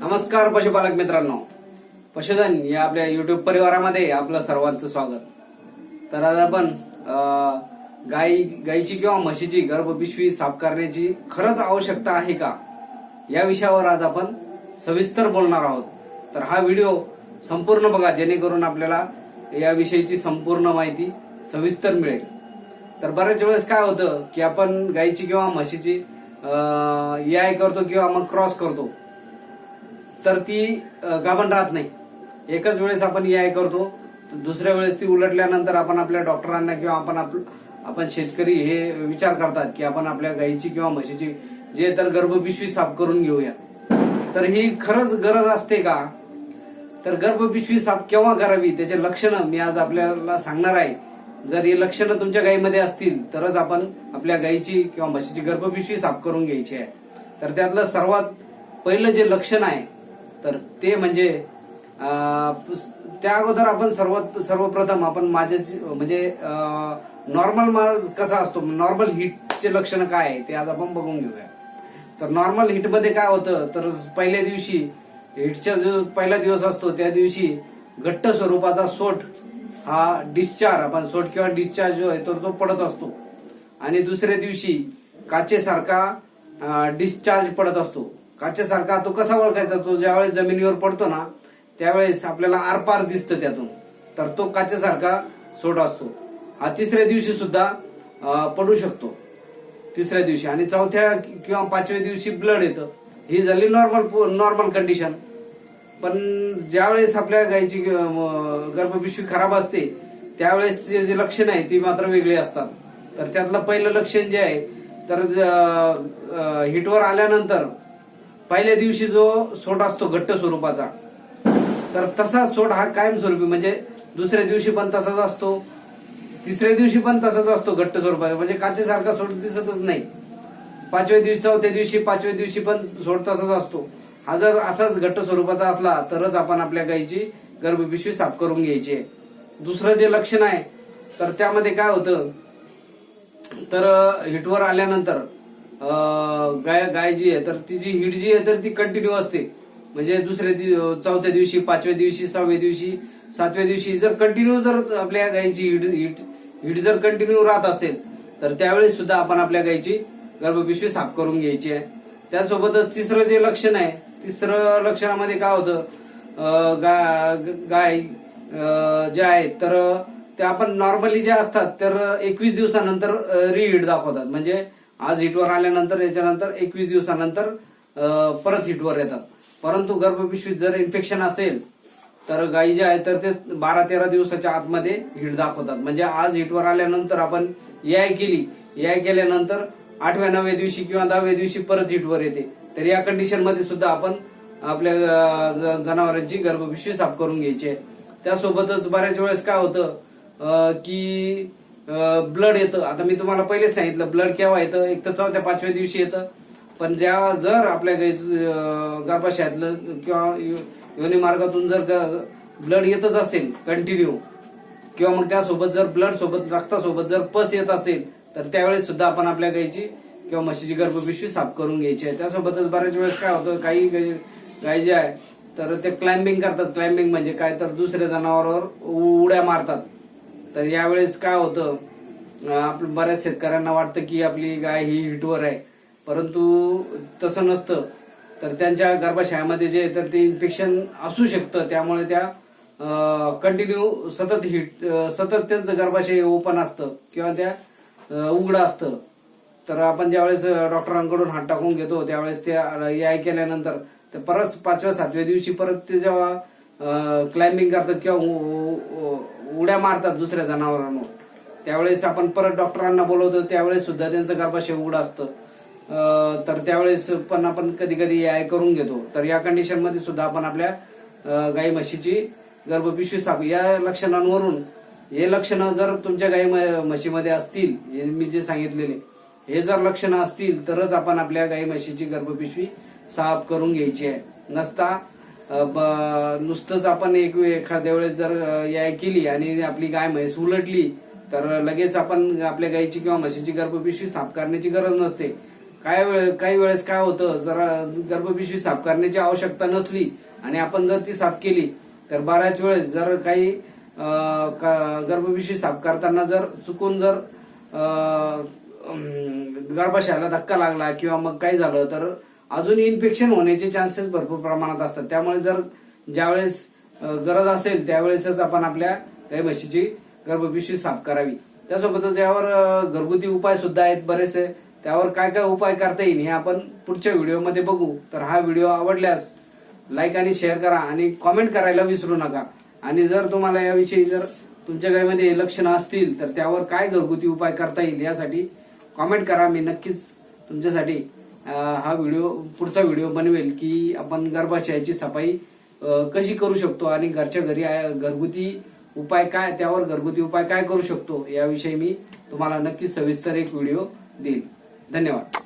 नमस्कार पशुपालक मित्रांनो. पशुधन या आपल्या युट्यूब परिवारामध्ये आपलं सर्वांचं स्वागत. तर आज आपण गाई गाईची किंवा म्हशीची गर्भपिशवी साफ करण्याची खरंच आवश्यकता आहे का? या विषयावर आज आपण सविस्तर बोलणार आहोत. तर हा व्हिडिओ संपूर्ण बघा जेणेकरून आपल्याला याविषयीची संपूर्ण माहिती सविस्तर मिळेल. तर बऱ्याच वेळेस काय होतं की आपण गाईची किंवा म्हशीची ए आय करतो किंवा मग क्रॉस करतो. तर ती गाभण राहत नाही. एकच वेळेस आपण याय करतो दुसऱ्या वेळेस ती उलटल्यानंतर आपण आपल्या डॉक्टरांना किंवा आपण आपलं आपण शेतकरी हे विचार करतात की आपण आपल्या गाईची किंवा म्हशीची जे तर गर्भपिशवी साफ करून घेऊया. तर ही खरंच गरज असते का? तर गर्भपिशवी साफ केव्हा करावी? त्याचे लक्षणं मी आज आपल्याला सांगणार आहे. जर हे लक्षणं तुमच्या गायीमध्ये असतील तरच आपण आपल्या गायीची किंवा म्हशीची गर्भपिशवी साफ करून घ्यायची आहे. तर त्यातलं सर्वात पहिलं जे लक्षण आहे तर ते म्हणजे त्या अगोदर आपण सर्वात सर्वप्रथम आपण माझ्याची म्हणजे नॉर्मल माझ कसा असतो? नॉर्मल हिटचे लक्षण काय आहे ते आज आपण बघून घेऊया. तर नॉर्मल हिटमध्ये काय होतं? तर पहिल्या दिवशी हिटचा जो पहिला दिवस असतो त्या दिवशी घट्ट स्वरूपाचा सोट हा डिस्चार्ज आपण सोट किंवा डिस्चार्ज जो आहे तर तो पडत असतो. आणि दुसऱ्या दिवशी काचेसारखा डिस्चार्ज पडत असतो. काचेसारखा तो कसा ओळखायचा? तो ज्यावेळेस जमिनीवर पडतो ना त्यावेळेस आपल्याला आरपार दिसतं त्यातून. तर तो काचेसारखा सोडा असतो. हा तिसऱ्या दिवशी सुद्धा पडू शकतो. तिसऱ्या दिवशी. आणि चौथ्या किंवा पाचव्या दिवशी ब्लड येतं. ही झाली नॉर्मल नॉर्मल कंडिशन. पण ज्यावेळेस आपल्या गायीची गर्भपिशवी खराब असते त्यावेळेस जे लक्षण आहे ती मात्र वेगळी असतात. तर त्यातलं पहिलं लक्षण जे आहे तर हिटवर आल्यानंतर पहिल्या दिवशी जो सोट असतो घट्ट स्वरूपाचा तर तसा सोट हा कायमस्वरूपी म्हणजे दुसऱ्या दिवशी पण तसाच असतो तिसऱ्या दिवशी पण तसाच असतो घट्ट स्वरूपाचा म्हणजे काचेसारखा सोट दिसतच नाही. पाचव्या दिवशी चौथ्या दिवशी पाचव्या दिवशी पण सोड तसाच असतो. हा जर असाच घट्ट स्वरूपाचा असला तरच आपण आपल्या गायीची गर्भपिशवी साफ करून घ्यायची आहे. दुसरं जे लक्षण आहे तर त्यामध्ये काय होतं तर हिटवर आल्यानंतर गाय गाय जी आहे तर तिची हिट जी आहे तर ती कंटिन्यू असते. म्हणजे दुसऱ्या दिव- चौथ्या दिवशी पाचव्या दिवशी सहाव्या दिवशी सातव्या दिवशी जर कंटिन्यू जर आपल्या गायीची हिट हिट हिट जर कंटिन्यू राहत असेल तर त्यावेळेस सुद्धा आपण आपल्या गायीची गर्भपिशवी साफ करून घ्यायची आहे. त्यासोबतच तिसरं जे लक्षण आहे तिसरं लक्षणामध्ये काय होतं? गा- गाय जे आहेत तर ते आपण नॉर्मली जे असतात तर एकवीस दिवसानंतर रिहीट दाखवतात. म्हणजे आज हिटवर आल्यानंतर याच्यानंतर एकवीस दिवसानंतर परत हिटवर येतात. परंतु गर्भपिशवीत जर इन्फेक्शन असेल तर गायी जे आहेत तर ते बारा तेरा दिवसाच्या आतमध्ये हिट दाखवतात. म्हणजे आज हिटवर आल्यानंतर आपण याय केली. याय केल्यानंतर आठव्या नवव्या दिवशी किंवा दहाव्या दिवशी परत हिटवर येते. तर या कंडिशनमध्ये सुद्धा आपण आपल्या ज- जनावरांची गर्भपिशवी साफ करून घ्यायची आहे. त्यासोबतच बऱ्याच वेळेस काय होतं की ब्लड येतं. आता मी तुम्हाला पहिले सांगितलं ब्लड केव्हा येतं? एक तर चौथ्या पाचव्या दिवशी येतं. पण ज्या जर आपल्या गर्भाशयातलं किंवा योनी मार्गातून जर ब्लड येतच असेल कंटिन्यू किंवा मग त्यासोबत जर ब्लड सोबत रक्तासोबत जर पस येत असेल तर त्यावेळेस सुद्धा आपण आपल्या गायीची किंवा म्हशीची गर्भपिशवी साफ करून घ्यायची आहे. त्यासोबतच बऱ्याच वेळेस काय होतं काही गाय जे आहे तर ते क्लाइम्बिंग करतात. क्लाइम्बिंग म्हणजे काय? तर दुसऱ्या जनावरावर उड्या मारतात. तर यावेळेस काय होतं आपलं बऱ्याच शेतकऱ्यांना वाटतं की आपली गाय ही हिटवर आहे. परंतु तसं नसतं. तर त्यांच्या गर्भाशयामध्ये जे तर ते इन्फेक्शन असू शकतं. त्यामुळे त्या कंटिन्यू सतत हिट सतत त्यांचं गर्भाशय ओपन असतं किंवा त्या उघडं असतं. तर आपण ज्यावेळेस डॉक्टरांकडून हात टाकून घेतो त्यावेळेस ते याय केल्यानंतर तर परत पाचव्या सातव्या दिवशी परत ते जेव्हा क्लाइम्बिंग करतात किंवा उ- उ- उड्या मारतात दुसऱ्या जनावरांवर. त्यावेळेस आपण परत डॉक्टरांना बोलवतो त्यावेळेस सुद्धा त्यांचं गर्भाशय उघड असतं. तर त्यावेळेस पण आपण कधी कधी आय करून घेतो. तर या कंडिशनमध्ये सुद्धा आपण आपल्या गाई म्हशीची गर्भपिशवी साफ या लक्षणांवरून हे लक्षणं जर तुमच्या गाई म्हशीमध्ये असतील हे मी जे सांगितलेले हे जर लक्षणं असतील तरच आपण आपल्या गाई म्हशीची गर्भपिशवी साफ करून घ्यायची आहे. नसता नुसतंच आपण एक एखाद्या वेळेस जर याय केली आणि आपली गाय म्हैस उलटली तर लगेच आपण आपल्या गाईची किंवा म्हशीची गर्भपिशवी साफ करण्याची गरज नसते. काय वेळ काही वेळेस काय होतं जरा गर्भपिशवी साफ करण्याची आवश्यकता नसली आणि आपण जर ती साफ केली तर बऱ्याच वेळेस जर काही का- गर्भपिशवी साफ करताना जर चुकून जर गर्भाशयाला धक्का लागला किंवा मग काय झालं तर अजून इन्फेक्शन होण्याचे चान्सेस भरपूर प्रमाणात असतात. त्यामुळे जर ज्यावेळेस गरज असेल त्यावेळेसच आपण आपल्या गाई म्हशीची गर्भपिशवी साफ करावी. त्यासोबतच यावर घरगुती उपाय सुद्धा आहेत बरेचसे. त्यावर काय काय उपाय करता येईल हे आपण पुढच्या व्हिडिओमध्ये बघू. तर हा व्हिडिओ आवडल्यास लाईक आणि शेअर करा आणि कॉमेंट करायला विसरू नका. आणि जर तुम्हाला याविषयी जर तुमच्या गाईमध्ये लक्षणं असतील तर त्यावर काय घरगुती उपाय करता येईल यासाठी कॉमेंट करा. मी नक्कीच तुमच्यासाठी हा व्हिडिओ पुढचा व्हिडिओ बनवेल की आपण गर्भाशयाची सफाई कशी करू शकतो आणि घरच्या घरी घरगुती उपाय काय त्यावर घरगुती उपाय काय करू शकतो याविषयी मी तुम्हाला नक्कीच सविस्तर एक व्हिडिओ देईल. धन्यवाद.